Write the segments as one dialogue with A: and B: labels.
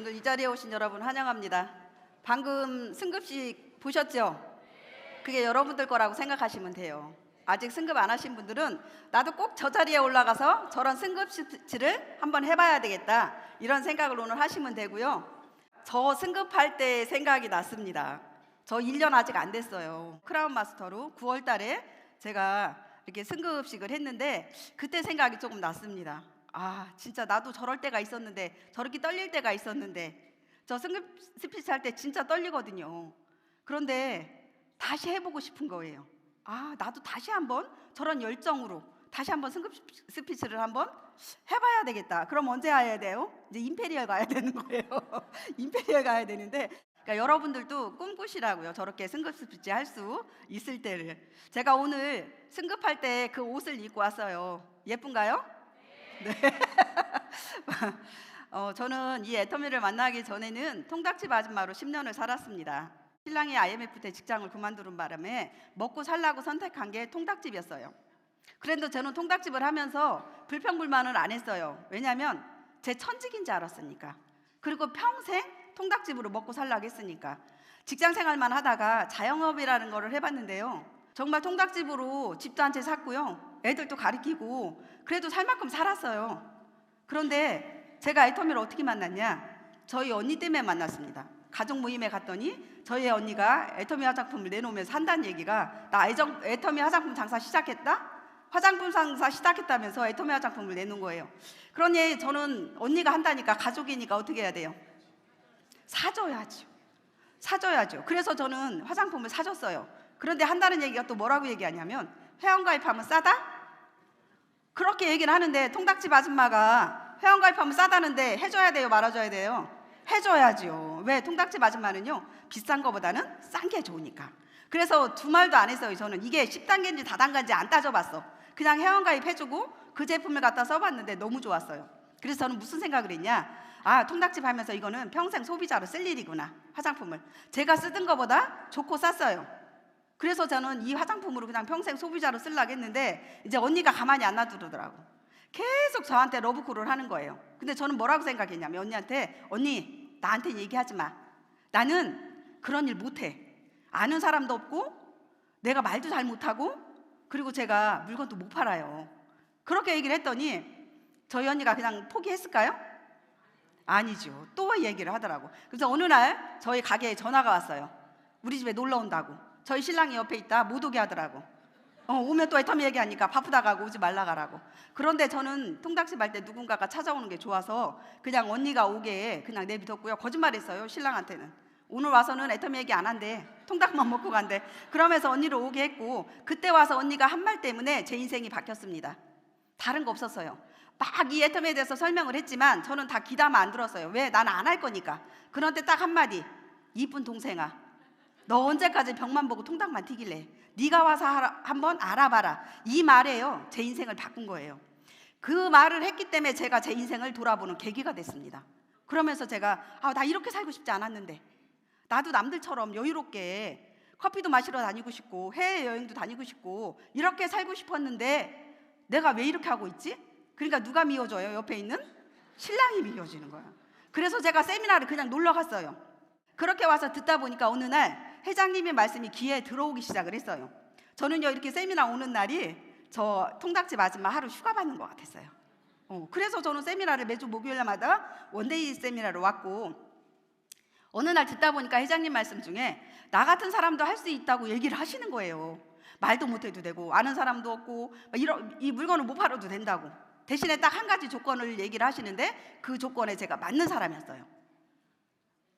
A: 오늘 이 자리에 오신 여러분 환영합니다. 방금 승급식 보셨죠? 그게 여러분들 거라고 생각하시면 돼요. 아직 승급 안 하신 분들은 나도 꼭 저 자리에 올라가서 저런 승급식을 한번 해봐야 되겠다 이런 생각을 오늘 하시면 되고요. 저 승급할 때 생각이 났습니다. 저 1년 아직 안 됐어요. 크라운 마스터로 9월 달에 제가 이렇게 승급식을 했는데 그때 생각이 조금 났습니다. 아, 진짜 나도 저럴 때가 있었는데 저렇게 떨릴 때가 있었는데 저 승급 스피치 할 때 진짜 떨리거든요. 그런데 다시 해보고 싶은 거예요. 아, 나도 다시 한번 저런 열정으로 다시 한번 승급 스피치를 한번 해봐야 되겠다. 그럼 언제 해야 돼요? 이제 임페리얼 가야 되는 거예요. 임페리얼 가야 되는데 그러니까 여러분들도 꿈꾸시라고요. 저렇게 승급 스피치 할 수 있을 때를. 제가 오늘 승급할 때 그 옷을 입고 왔어요. 예쁜가요? 네. 어, 저는 이 애터미를 만나기 전에는 통닭집 아줌마로 10년을 살았습니다. 신랑이 IMF 때 직장을 그만두는 바람에 먹고 살라고 선택한 게 통닭집이었어요. 그런데 저는 통닭집을 하면서 불평불만을 안 했어요. 왜냐하면 제 천직인 줄 알았으니까. 그리고 평생 통닭집으로 먹고 살라고 했으니까. 직장 생활만 하다가 자영업이라는 거를 해봤는데요. 정말 통닭집으로 집도 한 채 샀고요. 애들도 가르치고 그래도 살 만큼 살았어요. 그런데 제가 애터미를 어떻게 만났냐? 저희 언니 때문에 만났습니다. 가족 모임에 갔더니 저희 언니가 애터미 화장품을 내놓으면서 한다는 얘기가 나 애정, 애터미 화장품 장사 시작했다? 화장품 장사 시작했다면서 애터미 화장품을 내놓은 거예요. 그러니 저는 언니가 한다니까 가족이니까 어떻게 해야 돼요? 사줘야죠. 사줘야죠. 그래서 저는 화장품을 사줬어요. 그런데 한다는 얘기가 또 뭐라고 얘기하냐면 회원가입하면 싸다? 그렇게 얘기는 하는데 통닭집 아줌마가 회원 가입하면 싸다는데 해줘야 돼요, 말아줘야 돼요? 해줘야죠. 왜? 통닭집 아줌마는요 비싼 거보다는 싼 게 좋으니까. 그래서 두 말도 안 했어요. 저는 이게 10단계인지 다단계인지 안 따져봤어. 그냥 회원 가입 해주고 그 제품을 갖다 써봤는데 너무 좋았어요. 그래서 저는 무슨 생각을 했냐? 아 통닭집 하면서 이거는 평생 소비자로 쓸 일이구나 화장품을 제가 쓰던 거보다 좋고 쌌어요. 그래서 저는 이 화장품으로 그냥 평생 소비자로 쓰려고 했는데 이제 언니가 가만히 안 놔두더라고. 계속 저한테 러브콜을 하는 거예요. 근데 저는 뭐라고 생각했냐면 언니한테 언니 나한테 얘기하지 마. 나는 그런 일 못해. 아는 사람도 없고 내가 말도 잘 못하고 그리고 제가 물건도 못 팔아요. 그렇게 얘기를 했더니 저희 언니가 그냥 포기했을까요? 아니죠. 또 얘기를 하더라고. 그래서 어느 날 저희 가게에 전화가 왔어요. 우리 집에 놀러 온다고. 저희 신랑이 옆에 있다 못 오게 하더라고. 어, 오면 또 애터미 얘기하니까 바쁘다 가고 오지 말라 가라고. 그런데 저는 통닭집 할 때 누군가가 찾아오는 게 좋아서 그냥 언니가 오게 그냥 내비뒀고요. 거짓말했어요 신랑한테는. 오늘 와서는 애터미 얘기 안 한대. 통닭만 먹고 간대. 그러면서 언니를 오게 했고 그때 와서 언니가 한 말 때문에 제 인생이 바뀌었습니다. 다른 거 없었어요. 막 이 애터미에 대해서 설명을 했지만 저는 다 귀담아 안 들었어요. 왜? 나는 안할 거니까. 그런데 딱 한마디. 이쁜 동생아. 너 언제까지 벽만 보고 통닭만 튀길래? 네가 와서 한번 알아봐라. 이 말에요. 제 인생을 바꾼 거예요. 그 말을 했기 때문에 제가 제 인생을 돌아보는 계기가 됐습니다. 그러면서 제가 아, 나 이렇게 살고 싶지 않았는데 나도 남들처럼 여유롭게 커피도 마시러 다니고 싶고 해외 여행도 다니고 싶고 이렇게 살고 싶었는데 내가 왜 이렇게 하고 있지? 그러니까 누가 미워줘요? 옆에 있는 신랑이 미워지는 거야. 그래서 제가 세미나를 그냥 놀러 갔어요. 그렇게 와서 듣다 보니까 어느 날 회장님의 말씀이 귀에 들어오기 시작을 했어요. 저는요 이렇게 세미나 오는 날이 저 통닭집 아줌마 하루 휴가 받는 것 같았어요. 어, 그래서 저는 세미나를 매주 목요일마다 원데이 세미나를 왔고 어느 날 듣다 보니까 회장님 말씀 중에 나 같은 사람도 할 수 있다고 얘기를 하시는 거예요. 말도 못해도 되고 아는 사람도 없고 막 이런 이 물건을 못 팔아도 된다고 대신에 딱 한 가지 조건을 얘기를 하시는데 그 조건에 제가 맞는 사람이었어요.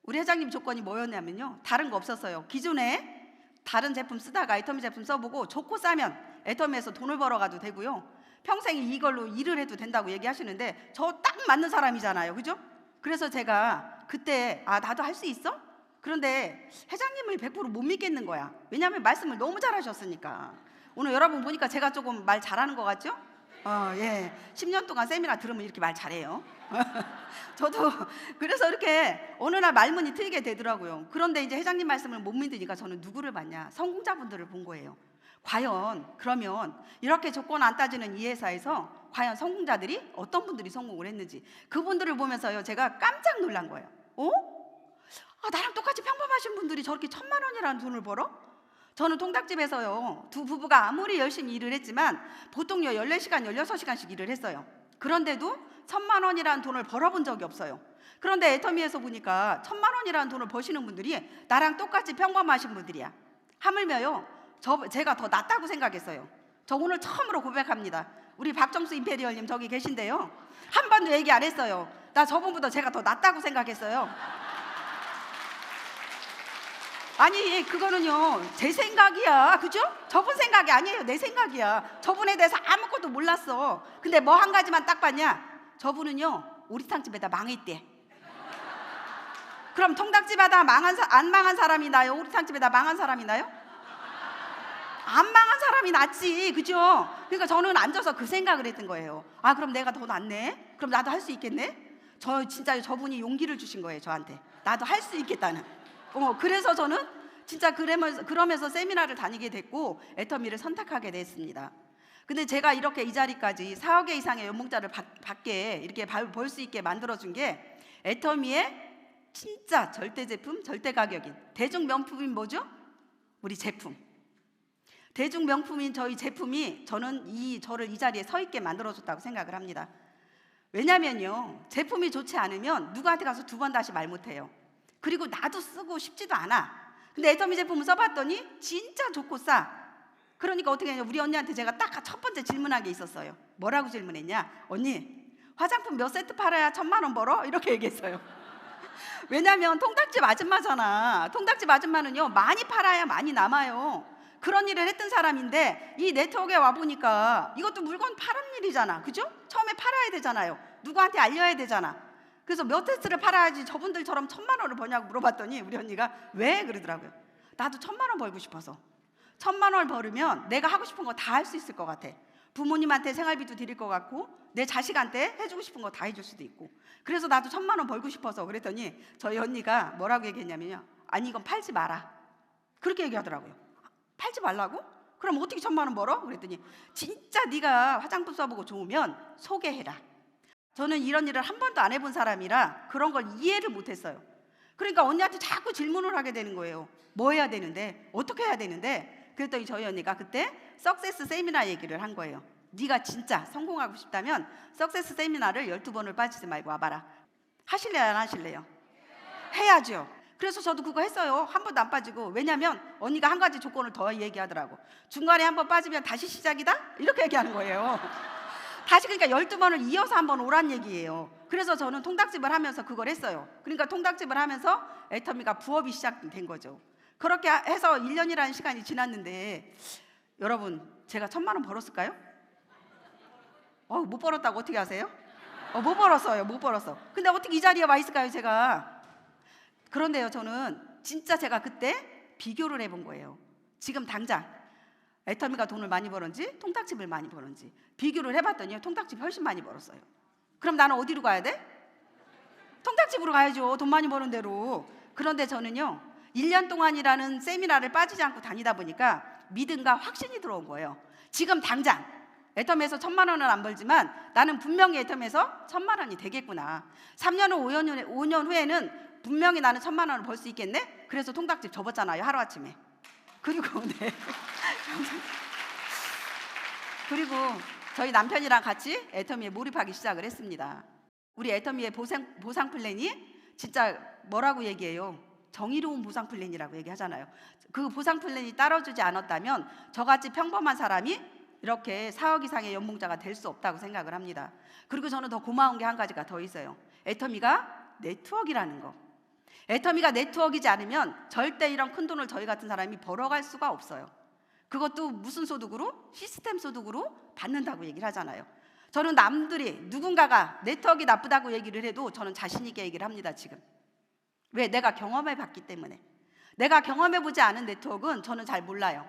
A: 우리 회장님 조건이 뭐였냐면요. 다른 거 없었어요. 기존에 다른 제품 쓰다가 애터미 제품 써보고 좋고 싸면 애터미에서 돈을 벌어가도 되고요. 평생 이걸로 일을 해도 된다고 얘기하시는데 저 딱 맞는 사람이잖아요. 그죠? 그래서 제가 그때 아 나도 할 수 있어? 그런데 회장님을 100%못 믿겠는 거야. 왜냐하면 말씀을 너무 잘하셨으니까. 오늘 여러분 보니까 제가 조금 말 잘하는 것 같죠? 어, 예. 10년 동안 세미나 들으면 이렇게 말 잘해요. 저도 그래서 이렇게 어느 날 말문이 트이게 되더라고요. 그런데 이제 회장님 말씀을 못 믿으니까 저는 누구를 봤냐? 성공자분들을 본 거예요. 과연 그러면 이렇게 조건 안 따지는 이 회사에서 과연 성공자들이 어떤 분들이 성공을 했는지 그분들을 보면서요 제가 깜짝 놀란 거예요. 어? 아, 나랑 똑같이 평범하신 분들이 저렇게 천만 원이라는 돈을 벌어? 저는 통닭집에서요. 두 부부가 아무리 열심히 일을 했지만 보통요 14시간, 16시간씩 일을 했어요. 그런데도 천만 원이라는 돈을 벌어본 적이 없어요. 그런데 애터미에서 보니까 천만 원이라는 돈을 버시는 분들이 나랑 똑같이 평범하신 분들이야. 하물며요. 저 제가 더 낫다고 생각했어요. 저 오늘 처음으로 고백합니다. 우리 박정수 임페리얼님 저기 계신데요. 한 번도 얘기 안 했어요. 나 저분보다 제가 더 낫다고 생각했어요. 아니 그거는요 제 생각이야 그죠? 저분 생각이 아니에요 내 생각이야 저분에 대해서 아무것도 몰랐어 근데 뭐 한 가지만 딱 봤냐 저분은요 오리탕집에다 망했대 그럼 통닭집에다 망한 사, 안 망한 사람이 나요 오리탕집에다 망한 사람이 나요? 안 망한 사람이 낫지 그죠? 그러니까 저는 앉아서 그 생각을 했던 거예요 아 그럼 내가 더 낫네? 그럼 나도 할 수 있겠네? 저 진짜 저분이 용기를 주신 거예요 저한테 나도 할 수 있겠다는 어, 그래서 저는 진짜 그러면서, 그러면서 세미나를 다니게 됐고 애터미를 선택하게 됐습니다. 근데 제가 이렇게 이 자리까지 4억 개 이상의 연봉자를 받, 받게 이렇게 벌 수 있게 만들어준 게 애터미의 진짜 절대 제품, 절대 가격인 대중 명품인 뭐죠? 우리 제품. 대중 명품인 저희 제품이 저는 이 저를 이 자리에 서 있게 만들어줬다고 생각을 합니다. 왜냐면요 제품이 좋지 않으면 누구한테 가서 두 번 다시 말 못해요. 그리고 나도 쓰고 싶지도 않아. 근데 애터미 제품을 써봤더니 진짜 좋고 싸. 그러니까 어떻게 했냐 우리 언니한테 제가 딱 첫 번째 질문한 게 있었어요. 뭐라고 질문했냐? 언니 화장품 몇 세트 팔아야 천만 원 벌어? 이렇게 얘기했어요. 왜냐면 통닭집 아줌마잖아. 통닭집 아줌마는요 많이 팔아야 많이 남아요. 그런 일을 했던 사람인데 이 네트워크에 와 보니까 이것도 물건 파는 일이잖아. 그죠? 처음에 팔아야 되잖아요. 누구한테 알려야 되잖아. 그래서 몇 테스트를 팔아야지 저분들처럼 천만 원을 버냐고 물어봤더니 우리 언니가 왜 그러더라고요. 나도 천만 원 벌고 싶어서. 천만 원을 벌으면 내가 하고 싶은 거 다 할 수 있을 것 같아. 부모님한테 생활비도 드릴 것 같고 내 자식한테 해주고 싶은 거 다 해줄 수도 있고. 그래서 나도 천만 원 벌고 싶어서 그랬더니 저희 언니가 뭐라고 얘기했냐면요. 아니 이건 팔지 마라. 그렇게 얘기하더라고요. 팔지 말라고? 그럼 어떻게 천만 원 벌어? 그랬더니 진짜 네가 화장품 써보고 좋으면 소개해라. 저는 이런 일을 한 번도 안 해본 사람이라 그런 걸 이해를 못했어요. 그러니까 언니한테 자꾸 질문을 하게 되는 거예요. 뭐 해야 되는데 어떻게 해야 되는데 그랬더니 저희 언니가 그때 석세스 세미나 얘기를 한 거예요. 네가 진짜 성공하고 싶다면 석세스 세미나를 12번을 빠지지 말고 와봐라. 하실래요 안 하실래요? 해야죠. 그래서 저도 그거 했어요. 한 번도 안 빠지고. 왜냐면 언니가 한 가지 조건을 더 얘기하더라고. 중간에 한 번 빠지면 다시 시작이다? 이렇게 얘기하는 거예요. 다시 그러니까 12번을 이어서 한 번 오란 얘기예요. 그래서 저는 통닭집을 하면서 그걸 했어요. 그러니까 통닭집을 하면서 애터미가 부업이 시작된 거죠. 그렇게 해서 1년이라는 시간이 지났는데 여러분 제가 천만 원 벌었을까요? 어, 못 벌었다고 어떻게 하세요? 어, 못 벌었어요. 못 벌었어. 근데 어떻게 이 자리에 와 있을까요, 제가? 그런데요, 저는 진짜 제가 그때 비교를 해본 거예요. 지금 당장 애터미가 돈을 많이 벌었는지 통닭집을 많이 벌었는지 비교를 해봤더니 통닭집 훨씬 많이 벌었어요. 그럼 나는 어디로 가야 돼? 통닭집으로 가야죠. 돈 많이 버는 대로. 그런데 저는요. 1년 동안이라는 세미나를 빠지지 않고 다니다 보니까 믿음과 확신이 들어온 거예요. 지금 당장 애텀에서 천만 원은 안 벌지만 나는 분명히 애텀에서 천만 원이 되겠구나. 3년 후, 5년, 후에, 5년 후에는 분명히 나는 천만 원을 벌 수 있겠네? 그래서 통닭집 접었잖아요. 하루아침에. 그리고 네. 그리고 저희 남편이랑 같이 애터미에 몰입하기 시작을 했습니다. 우리 애터미의 보상, 보상 플랜이 진짜 뭐라고 얘기해요? 정의로운 보상 플랜이라고 얘기하잖아요. 그 보상 플랜이 따라주지 않았다면 저같이 평범한 사람이 이렇게 4억 이상의 연봉자가 될 수 없다고 생각을 합니다. 그리고 저는 더 고마운 게 한 가지가 더 있어요. 애터미가 네트워크라는 거. 애터미가 네트워크이지 않으면 절대 이런 큰 돈을 저희 같은 사람이 벌어갈 수가 없어요. 그것도 무슨 소득으로? 시스템 소득으로 받는다고 얘기를 하잖아요. 저는 남들이 누군가가 네트워크가 나쁘다고 얘기를 해도 저는 자신 있게 얘기를 합니다, 지금. 왜? 내가 경험해 봤기 때문에. 내가 경험해 보지 않은 네트워크는 저는 잘 몰라요.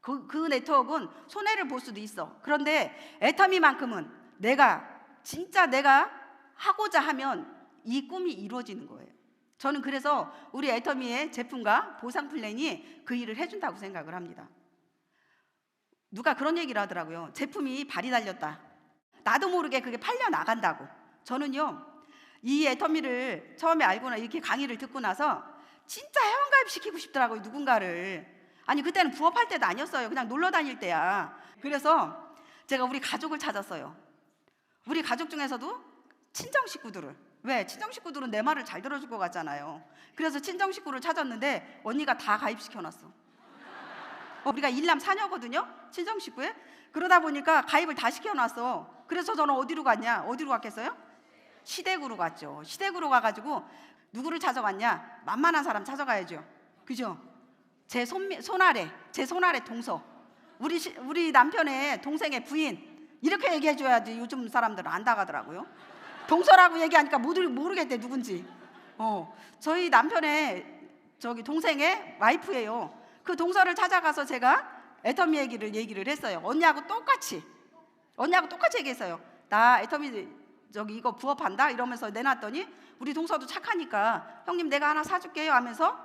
A: 그, 그 네트워크는 손해를 볼 수도 있어. 그런데 애터미만큼은 내가 진짜 내가 하고자 하면 이 꿈이 이루어지는 거예요. 저는 그래서 우리 애터미의 제품과 보상 플랜이 그 일을 해준다고 생각을 합니다. 누가 그런 얘기를 하더라고요. 제품이 발이 달렸다. 나도 모르게 그게 팔려 나간다고. 저는요, 이 애터미를 처음에 알고나 이렇게 강의를 듣고 나서 진짜 회원가입 시키고 싶더라고요 누군가를. 아니 그때는 부업할 때도 아니었어요. 그냥 놀러 다닐 때야. 그래서 제가 우리 가족을 찾았어요. 우리 가족 중에서도 친정 식구들을. 왜? 친정 식구들은 내 말을 잘 들어줄 것 같잖아요. 그래서 친정 식구를 찾았는데 언니가 다 가입시켜놨어. 어, 우리가 일남 사녀거든요 친정 식구에. 그러다 보니까 가입을 다 시켜놨어. 그래서 저는 어디로 갔냐? 어디로 갔겠어요? 시댁으로 갔죠. 시댁으로 가가지고 누구를 찾아갔냐? 만만한 사람 찾아가야죠. 그죠? 제 손, 손 아래, 제 손 아래 동서. 우리, 시, 우리 남편의 동생의 부인. 이렇게 얘기해줘야지 요즘 사람들은 안 나가더라고요. 동서라고 얘기하니까 모두 모르겠대, 누군지. 어, 저희 남편의 저기 동생의 와이프예요. 그 동서를 찾아가서 제가 애터미 얘기를 얘기를 했어요. 언니하고 똑같이. 언니하고 똑같이 얘기했어요. 나 애터미 저기 이거 부업한다 이러면서 내놨더니 우리 동서도 착하니까 형님 내가 하나 사줄게요 하면서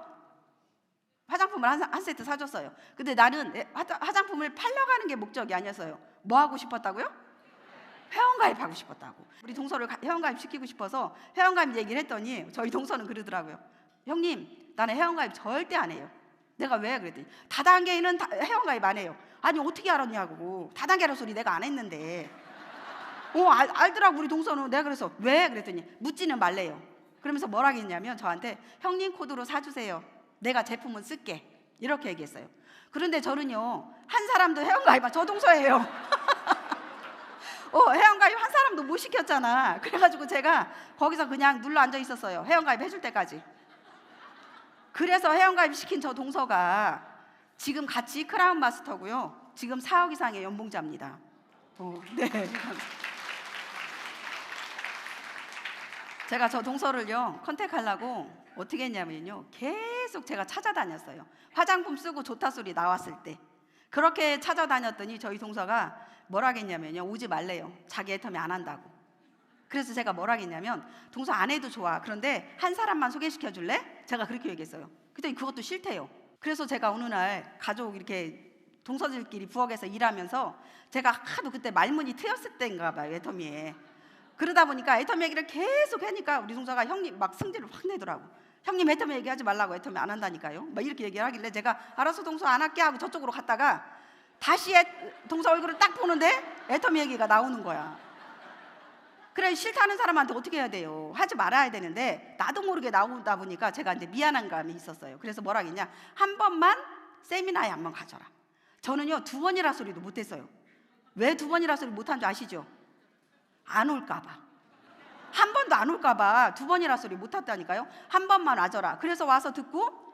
A: 화장품을 한, 한 세트 사줬어요. 근데 나는 화자, 화장품을 팔러 가는 게 목적이 아니었어요. 뭐 하고 싶었다고요? 회원가입하고 싶었다고. 우리 동서를 가- 회원가입 시키고 싶어서 회원가입 얘기를 했더니 저희 동서는 그러더라고요. 형님 나는 회원가입 절대 안 해요. 내가 왜 그랬더니 다단계는 다, 회원가입 안 해요. 아니 어떻게 알았냐고. 다단계라는 소리 내가 안 했는데. 어 알, 알더라고 우리 동서는 내가 그래서 왜? 그랬더니 묻지는 말래요. 그러면서 뭐라 했냐면 저한테 형님 코드로 사주세요. 내가 제품은 쓸게. 이렇게 얘기했어요. 그런데 저는요 한 사람도 회원가입 저 동서예요. 어 회원가입 한 사람도 못 시켰잖아. 그래가지고 제가 거기서 그냥 눌러 앉아 있었어요. 회원가입 해줄 때까지. 그래서 회원가입 시킨 저 동서가 지금 같이 크라운 마스터고요. 지금 4억 이상의 연봉자입니다. 어, 네. 제가 저 동서를요 컨택하려고 어떻게 했냐면요 계속 제가 찾아다녔어요. 화장품 쓰고 좋다 소리 나왔을 때. 그렇게 찾아다녔더니 저희 동서가 뭐라 했냐면요 오지 말래요. 자기 애터미 안 한다고. 그래서 제가 뭐라 했냐면 동서 안 해도 좋아. 그런데 한 사람만 소개시켜 줄래? 제가 그렇게 얘기했어요. 그랬더니 그것도 싫대요. 그래서 제가 어느 날 가족 이렇게 동서들끼리 부엌에서 일하면서 제가 하도 그때 말문이 트였을 때인가 봐요 애터미에 그러다 보니까 애터미 얘기를 계속 하니까 우리 동서가 형님 막 승질을 확 내더라고. 형님 애터미 얘기하지 말라고 애터미 안 한다니까요. 막 이렇게 얘기를 하길래 제가 알아서 동서 안 할게 하고 저쪽으로 갔다가 다시 애, 동서 얼굴을 딱 보는데 애터미 얘기가 나오는 거야. 그래 싫다는 사람한테 어떻게 해야 돼요? 하지 말아야 되는데 나도 모르게 나오다 보니까 제가 이제 미안한 감이 있었어요. 그래서 뭐라 했냐? 한 번만 세미나에 한 번 가져라. 저는요 두 번이라 소리도 못했어요. 왜 두 번이라 소리 못한 줄 아시죠? 안 올까봐. 한 번도 안 올까봐 두 번이라 소리 못 했다니까요. 한 번만 와줘라. 그래서 와서 듣고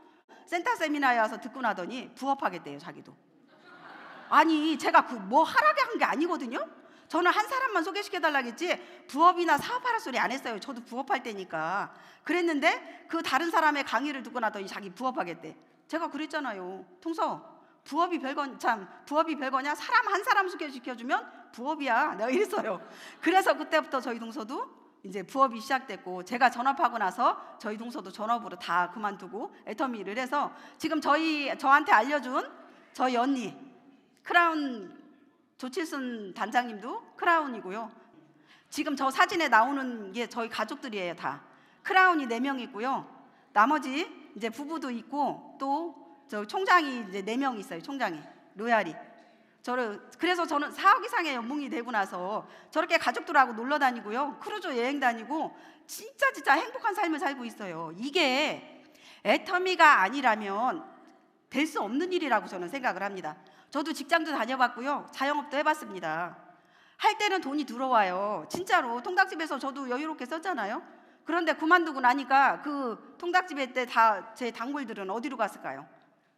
A: 센터 세미나에 와서 듣고 나더니 부업하겠대요, 자기도. 아니, 제가 그 뭐 하라게 한 게 아니거든요. 저는 한 사람만 소개시켜달라겠지 부업이나 사업하라 소리 안 했어요. 저도 부업할 때니까. 그랬는데 그 다른 사람의 강의를 듣고 나더니 자기 부업하겠대. 제가 그랬잖아요. 통서 부업이 별건 참 부업이 별거냐? 사람 한 사람 소개시켜주면 부업이야. 내가 이랬어요. 그래서 그때부터 저희 동서도 이제 부업이 시작됐고 제가 전업하고 나서 저희 동서도 전업으로 다 그만두고 애터미 일을 해서 지금 저희 저한테 알려준 저희 언니 크라운 조칠순 단장님도 크라운이고요. 지금 저 사진에 나오는 게 저희 가족들이에요 다. 크라운이 네명 있고요. 나머지 이제 부부도 있고 또 저 총장이 이제 네 명 있어요. 총장이 로얄이. 저를 그래서 저는 4억 이상의 연봉이 되고 나서 저렇게 가족들하고 놀러 다니고요. 크루즈 여행 다니고 진짜 진짜 행복한 삶을 살고 있어요. 이게 애터미가 아니라면 될 수 없는 일이라고 저는 생각을 합니다. 저도 직장도 다녀봤고요. 자영업도 해봤습니다. 할 때는 돈이 들어와요. 진짜로 통닭집에서 저도 여유롭게 썼잖아요. 그런데 그만두고 나니까 그 통닭집에 때 다 제 단골들은 어디로 갔을까요?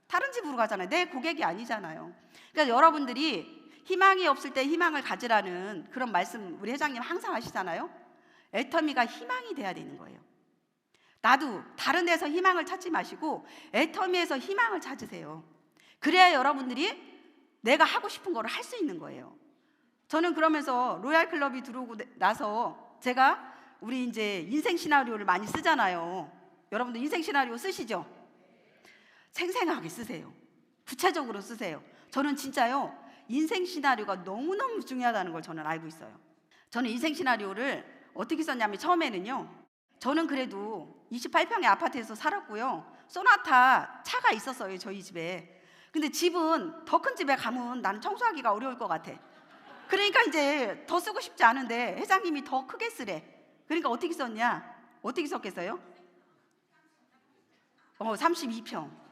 A: 다른 집으로 가잖아요. 내 고객이 아니잖아요. 그러니까 여러분들이 희망이 없을 때 희망을 가지라는 그런 말씀 우리 회장님 항상 하시잖아요. 애터미가 희망이 돼야 되는 거예요. 나도 다른 데서 희망을 찾지 마시고 애터미에서 희망을 찾으세요. 그래야 여러분들이 내가 하고 싶은 거를 할 수 있는 거예요. 저는 그러면서 로얄 클럽이 들어오고 나서 제가 우리 이제 인생 시나리오를 많이 쓰잖아요. 여러분들 인생 시나리오 쓰시죠? 생생하게 쓰세요. 구체적으로 쓰세요. 저는 진짜요, 인생 시나리오가 너무너무 중요하다는 걸 저는 알고 있어요. 저는 인생 시나리오를 어떻게 썼냐면 처음에는요, 저는 그래도 28평의 아파트에서 살았고요. 소나타 차가 있었어요, 저희 집에. 근데 집은 더 큰 집에 가면 나는 청소하기가 어려울 것 같아. 그러니까 이제 더 쓰고 싶지 않은데 회장님이 더 크게 쓰래. 그러니까 어떻게 썼냐? 어떻게 썼겠어요? 어, 32평.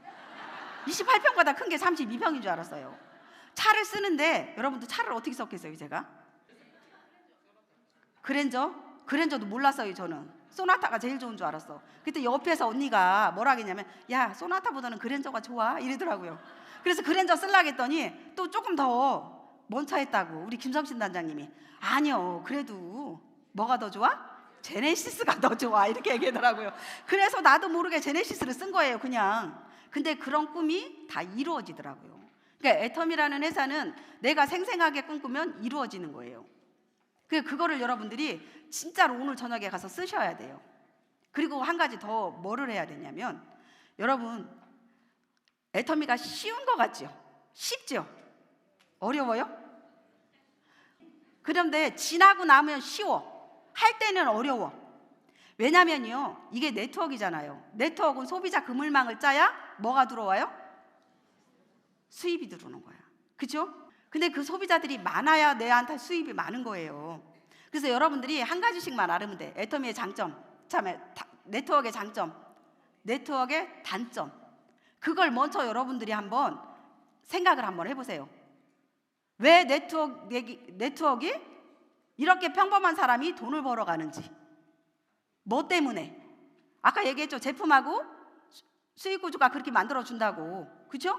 A: 28평보다 큰 게 32평인 줄 알았어요. 차를 쓰는데 여러분도 차를 어떻게 썼겠어요, 제가? 그랜저? 그랜저도 몰랐어요, 저는. 소나타가 제일 좋은 줄 알았어. 그때 옆에서 언니가 뭐라 하겠냐면, 야, 소나타보다는 그랜저가 좋아. 이러더라고요. 그래서 그랜저 쓰려고 했더니 또 조금 더 먼 차 했다고. 우리 김성신 단장님이. 아니요, 그래도 뭐가 더 좋아? 제네시스가 더 좋아. 이렇게 얘기하더라고요. 그래서 나도 모르게 제네시스를 쓴 거예요, 그냥. 근데 그런 꿈이 다 이루어지더라고요. 그러니까 애텀이라는 회사는 내가 생생하게 꿈꾸면 이루어지는 거예요. 그 그거를 여러분들이 진짜로 오늘 저녁에 가서 쓰셔야 돼요. 그리고 한 가지 더 뭐를 해야 되냐면 여러분 애터미가 쉬운 것 같죠? 쉽죠? 어려워요? 그런데 지나고 나면 쉬워. 할 때는 어려워. 왜냐면요. 이게 네트워크잖아요. 네트워크는 소비자 그물망을 짜야 뭐가 들어와요? 수입이 들어오는 거야. 그죠? 근데 그 소비자들이 많아야 내한테 수입이 많은 거예요. 그래서 여러분들이 한 가지씩만 알으면 돼. 애터미의 장점, 참에 네트워크의 장점, 네트워크의 단점. 그걸 먼저 여러분들이 한번 생각을 한번 해보세요. 왜 네트워크, 네트워크가 이렇게 평범한 사람이 돈을 벌어가는지. 뭐 때문에? 아까 얘기했죠. 제품하고 수익 구조가 그렇게 만들어 준다고. 그죠?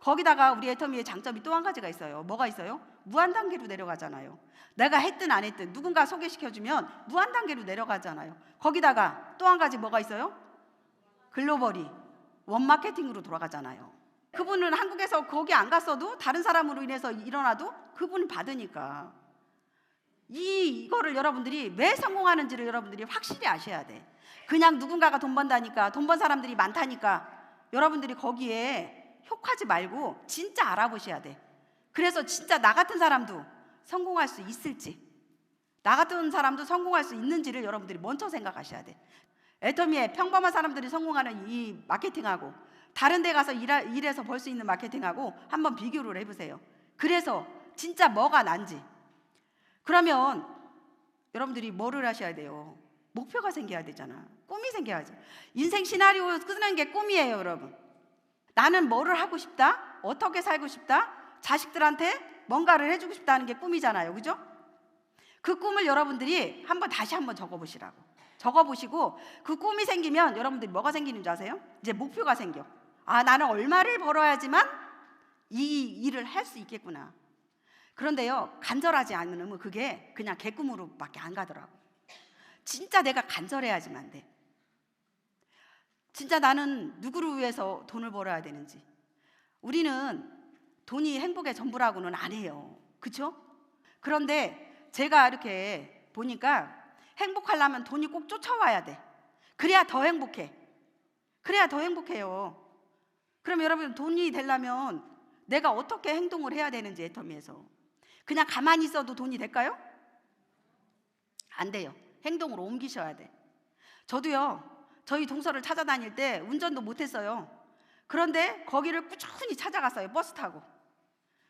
A: 거기다가 우리 애터미의 장점이 또 한 가지가 있어요. 뭐가 있어요? 무한 단계로 내려가잖아요. 내가 했든 안 했든 누군가 소개시켜 주면 무한 단계로 내려가잖아요. 거기다가 또 한 가지 뭐가 있어요? 글로벌이 원 마케팅으로 돌아가잖아요. 그분은 한국에서 거기 안 갔어도 다른 사람으로 인해서 일어나도 그분은 받으니까 이 이거를 여러분들이 왜 성공하는지를 여러분들이 확실히 아셔야 돼. 그냥 누군가가 돈 번다니까 돈 번 사람들이 많다니까 여러분들이 거기에 혹하지 말고 진짜 알아보셔야 돼. 그래서 진짜 나 같은 사람도 성공할 수 있을지, 나 같은 사람도 성공할 수 있는지를 여러분들이 먼저 생각하셔야 돼. 애터미에 평범한 사람들이 성공하는 이 마케팅하고 다른 데 가서 일하, 일해서 벌 수 있는 마케팅하고 한번 비교를 해보세요. 그래서 진짜 뭐가 난지. 그러면 여러분들이 뭐를 하셔야 돼요? 목표가 생겨야 되잖아. 꿈이 생겨야지. 인생 시나리오 쓰는 게 꿈이에요, 여러분. 나는 뭐를 하고 싶다? 어떻게 살고 싶다? 자식들한테 뭔가를 해주고 싶다는 게 꿈이잖아요. 그죠? 그 꿈을 여러분들이 한번 다시 한번 적어보시라고. 적어보시고 그 꿈이 생기면 여러분들이 뭐가 생기는 줄 아세요? 이제 목표가 생겨. 아, 나는 얼마를 벌어야지만 이 일을 할 수 있겠구나. 그런데요, 간절하지 않으면 그게 그냥 개꿈으로밖에 안 가더라고. 진짜 내가 간절해야지만 돼. 진짜 나는 누구를 위해서 돈을 벌어야 되는지. 우리는 돈이 행복의 전부라고는 안 해요. 그쵸? 그런데 제가 이렇게 보니까 행복하려면 돈이 꼭 쫓아와야 돼. 그래야 더 행복해. 그래야 더 행복해요. 그럼 여러분 돈이 되려면 내가 어떻게 행동을 해야 되는지 애터미에서 그냥 가만히 있어도 돈이 될까요? 안 돼요. 행동으로 옮기셔야 돼. 저도요. 저희 동서를 찾아다닐 때 운전도 못했어요. 그런데 거기를 꾸준히 찾아갔어요. 버스 타고.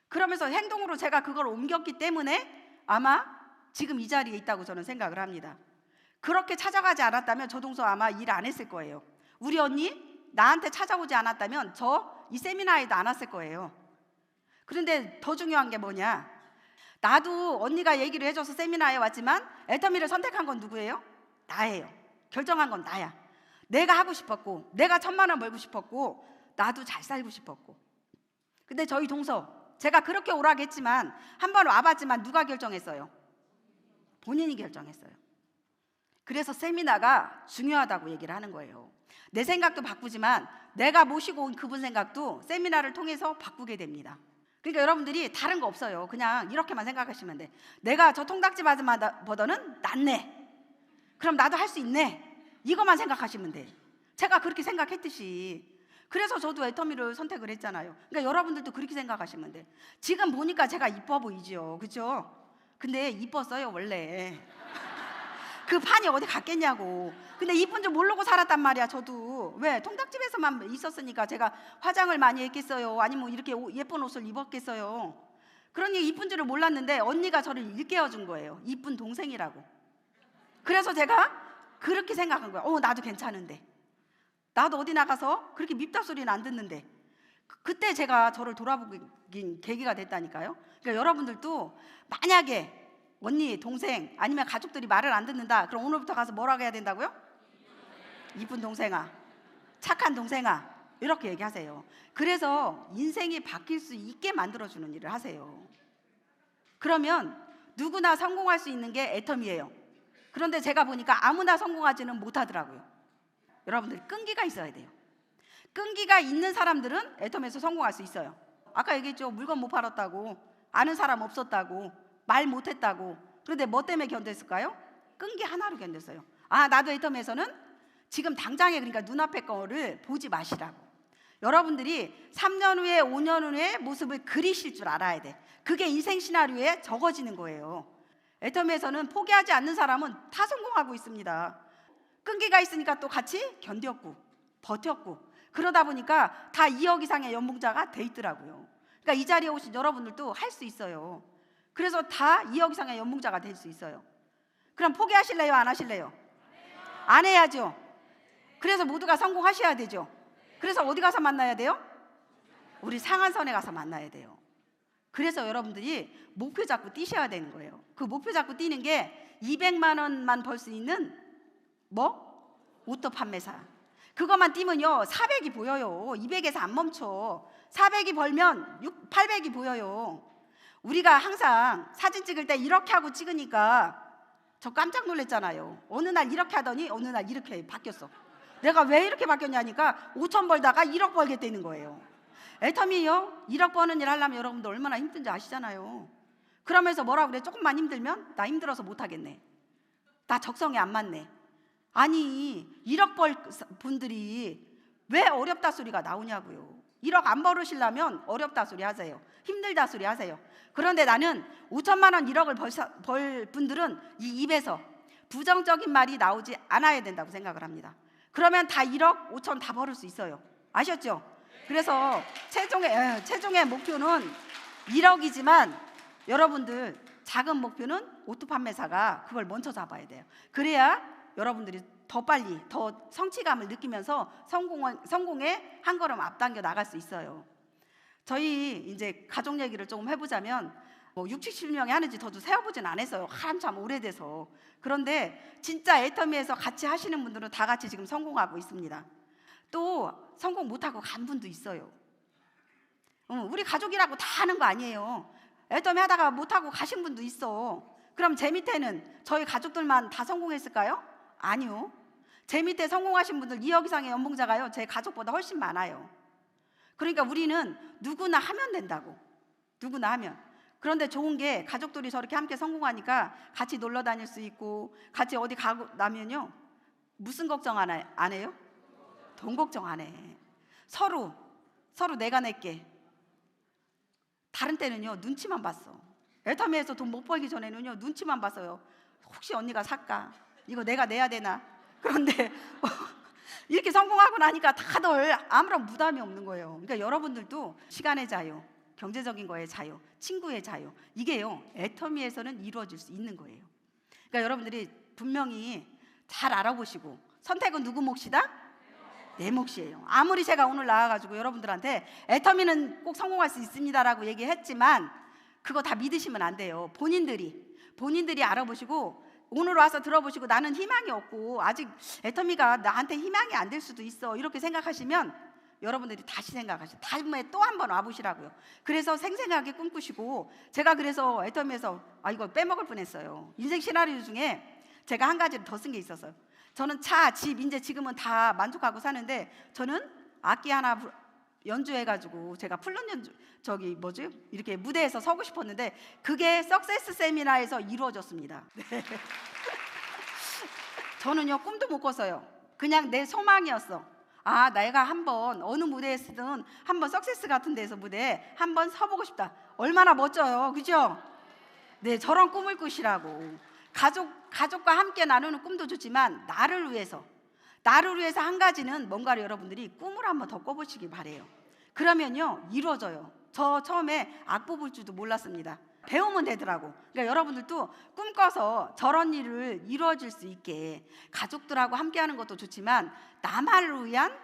A: 그러면서 행동으로 제가 그걸 옮겼기 때문에 아마 지금 이 자리에 있다고 저는 생각을 합니다. 그렇게 찾아가지 않았다면 저 동서 아마 일 안 했을 거예요. 우리 언니 나한테 찾아오지 않았다면 저 이 세미나에도 안 왔을 거예요. 그런데 더 중요한 게 뭐냐? 나도 언니가 얘기를 해줘서 세미나에 왔지만 애터미를 선택한 건 누구예요? 나예요. 결정한 건 나야. 내가 하고 싶었고, 내가 천만 원 벌고 싶었고, 나도 잘 살고 싶었고. 근데 저희 동서, 제가 그렇게 오라고 했지만, 한 번 와봤지만 누가 결정했어요? 본인이 결정했어요. 그래서 세미나가 중요하다고 얘기를 하는 거예요. 내 생각도 바꾸지만, 내가 모시고 온 그분 생각도 세미나를 통해서 바꾸게 됩니다. 그러니까 여러분들이 다른 거 없어요. 그냥 이렇게만 생각하시면 돼. 내가 저 통닭집 아줌마보다는 낫네. 그럼 나도 할 수 있네. 이것만 생각하시면 돼. 제가 그렇게 생각했듯이. 그래서 저도 애터미를 선택을 했잖아요. 그러니까 여러분들도 그렇게 생각하시면 돼. 지금 보니까 제가 이뻐 보이죠. 그죠? 근데 이뻤어요, 원래. 그 판이 어디 갔겠냐고. 근데 이쁜 줄 모르고 살았단 말이야, 저도. 왜? 통닭집에서만 있었으니까 제가 화장을 많이 했겠어요. 아니면 뭐 이렇게 옷- 예쁜 옷을 입었겠어요. 그러니 이쁜 줄을 몰랐는데 언니가 저를 일깨워 준 거예요. 이쁜 동생이라고. 그래서 제가 그렇게 생각한 거야. 어, 나도 괜찮은데. 나도 어디 나가서 그렇게 밉다 소리는 안 듣는데. 그- 그때 제가 저를 돌아보긴 계기가 됐다니까요. 그러니까 여러분들도 만약에 언니, 동생 아니면 가족들이 말을 안 듣는다. 그럼 오늘부터 가서 뭐라고 해야 된다고요? 이쁜 동생아, 착한 동생아 이렇게 얘기하세요. 그래서 인생이 바뀔 수 있게 만들어주는 일을 하세요. 그러면 누구나 성공할 수 있는 게 애텀이에요. 그런데 제가 보니까 아무나 성공하지는 못하더라고요. 여러분들 끈기가 있어야 돼요. 끈기가 있는 사람들은 애텀에서 성공할 수 있어요. 아까 얘기했죠. 물건 못 팔았다고, 아는 사람 없었다고, 말 못했다고. 그런데 뭐 때문에 견뎠을까요? 끈기 하나로 견뎠어요. 아, 나도 애텀에서는 지금 당장에 그러니까 눈앞의 거를 보지 마시라고. 여러분들이 3년 후에 5년 후의 모습을 그리실 줄 알아야 돼. 그게 인생 시나리오에 적어지는 거예요. 애텀에서는 포기하지 않는 사람은 다 성공하고 있습니다. 끈기가 있으니까 또 같이 견뎠고 버텼고 그러다 보니까 다 2억 이상의 연봉자가 돼 있더라고요. 그러니까 이 자리에 오신 여러분들도 할 수 있어요. 그래서 다 2억 이상의 연봉자가 될 수 있어요. 그럼 포기하실래요? 안 하실래요? 안 해야죠. 그래서 모두가 성공하셔야 되죠. 그래서 어디 가서 만나야 돼요? 우리 상한선에 가서 만나야 돼요. 그래서 여러분들이 목표 잡고 뛰셔야 되는 거예요. 그 목표 잡고 뛰는 게 200만 원만 벌 수 있는 뭐? 오토 판매사. 그것만 뛰면요. 400이 보여요. 200에서 안 멈춰. 400이 벌면 6, 800이 보여요. 우리가 항상 사진 찍을 때 이렇게 하고 찍으니까 저 깜짝 놀랐잖아요. 어느 날 이렇게 하더니 어느 날 이렇게 바뀌었어. 내가 왜 이렇게 바뀌었냐니까 5천 벌다가 1억 벌겠다는 거예요. 애터미요 1억 버는 일 하려면 여러분들 얼마나 힘든지 아시잖아요. 그러면서 뭐라 그래? 조금만 힘들면 나 힘들어서 못 하겠네. 나 적성에 안 맞네. 아니 1억 벌 분들이 왜 어렵다 소리가 나오냐고요. 1억 안 벌으시려면 어렵다 소리 하세요. 힘들다 소리 하세요. 그런데 나는 5천만 원 1억을 벌, 사- 벌 분들은 이 입에서 부정적인 말이 나오지 않아야 된다고 생각을 합니다. 그러면 다 1억 5천 다 벌을 수 있어요. 아셨죠? 그래서 최종의 예, 최종의 목표는 1억이지만 여러분들 작은 목표는 오토 판매사가 그걸 먼저 잡아야 돼요. 그래야 여러분들이 더 빨리 더 성취감을 느끼면서 성공 성공에 한 걸음 앞당겨 나갈 수 있어요. 저희 이제 가족 얘기를 조금 해보자면 뭐 6, 70명이 하는지 저도 세어보진 않았어요. 한참 오래돼서. 그런데 진짜 애터미에서 같이 하시는 분들은 다 같이 지금 성공하고 있습니다. 또 성공 못하고 간 분도 있어요. 어, 우리 가족이라고 다 하는 거 아니에요. 애터미 하다가 못하고 가신 분도 있어. 그럼 제 밑에는 저희 가족들만 다 성공했을까요? 아니요. 제 밑에 성공하신 분들 2억 이상의 연봉자가요. 제 가족보다 훨씬 많아요. 그러니까 우리는 누구나 하면 된다고. 누구나 하면. 그런데 좋은 게 가족들이 저렇게 함께 성공하니까 같이 놀러 다닐 수 있고 같이 어디 가고 나면요. 무슨 걱정 안, 해, 안 해요? 돈 걱정 안 해. 서로 서로 내가 낼게. 다른 때는요 눈치만 봤어. 애터미에서 돈 못 벌기 전에는요 눈치만 봤어요. 혹시 언니가 살까? 이거 내가 내야 되나? 그런데 이렇게 성공하고 나니까 다들 아무런 부담이 없는 거예요. 그러니까 여러분들도 시간의 자유, 경제적인 거의 자유, 친구의 자유 이게요 애터미에서는 이루어질 수 있는 거예요. 그러니까 여러분들이 분명히 잘 알아보시고 선택은 누구 몫이다? 내 몫이에요. 아무리 제가 오늘 나와가지고 여러분들한테 애터미는 꼭 성공할 수 있습니다라고 얘기했지만 그거 다 믿으시면 안 돼요. 본인들이 본인들이 알아보시고 오늘 와서 들어보시고 나는 희망이 없고 아직 애터미가 나한테 희망이 안 될 수도 있어 이렇게 생각하시면 여러분들이 다시 생각하시 다음에 또 한 번 와보시라고요. 그래서 생생하게 꿈꾸시고 제가 그래서 애터미에서 아 이거 빼먹을 뻔했어요. 인생 시나리오 중에 제가 한 가지를 더 쓴 게 있었어요. 저는 차, 집 이제 지금은 다 만족하고 사는데 저는 악기 하나 부- 연주해가지고 제가 플룻 연주 저기 뭐지 이렇게 무대에서 서고 싶었는데 그게 석세스 세미나에서 이루어졌습니다. 네. 저는요 꿈도 못 꿨어요. 그냥 내 소망이었어. 아 내가 한번 어느 무대에서든 한번 석세스 같은 데서 무대에 한번 서보고 싶다. 얼마나 멋져요, 그죠? 네 저런 꿈을 꾸시라고. 가족 가족과 함께 나누는 꿈도 좋지만 나를 위해서 나를 위해서 한 가지는 뭔가를 여러분들이 꿈을 한번 더 꿔보시기 바래요. 그러면요 이루어져요. 저 처음에 악보 볼 줄도 몰랐습니다. 배우면 되더라고. 그러니까 여러분들도 꿈 꿔서 저런 일을 이루어질 수 있게 가족들하고 함께하는 것도 좋지만 나만을 위한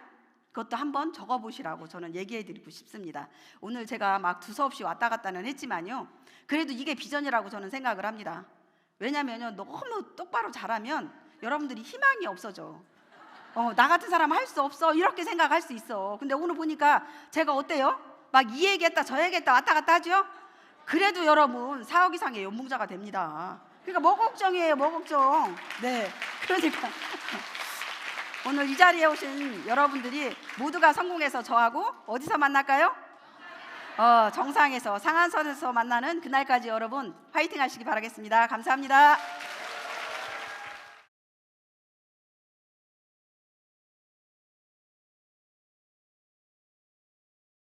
A: 그것도 한번 적어보시라고 저는 얘기해드리고 싶습니다. 오늘 제가 막 두서없이 왔다 갔다는 했지만요. 그래도 이게 비전이라고 저는 생각을 합니다. 왜냐면요 너무 똑바로 잘하면 여러분들이 희망이 없어져. 어, 나 같은 사람 할 수 없어 이렇게 생각할 수 있어. 근데 오늘 보니까 제가 어때요? 막 이 얘기했다 저 얘기했다 왔다 갔다 하죠. 그래도 여러분 4억 이상의 연봉자가 됩니다. 그러니까 뭐 걱정이에요, 뭐 걱정. 네, 그러니까 오늘 이 자리에 오신 여러분들이 모두가 성공해서 저하고 어디서 만날까요? 어, 정상에서 상한선에서 만나는 그날까지 여러분 파이팅 하시기 바라겠습니다. 감사합니다.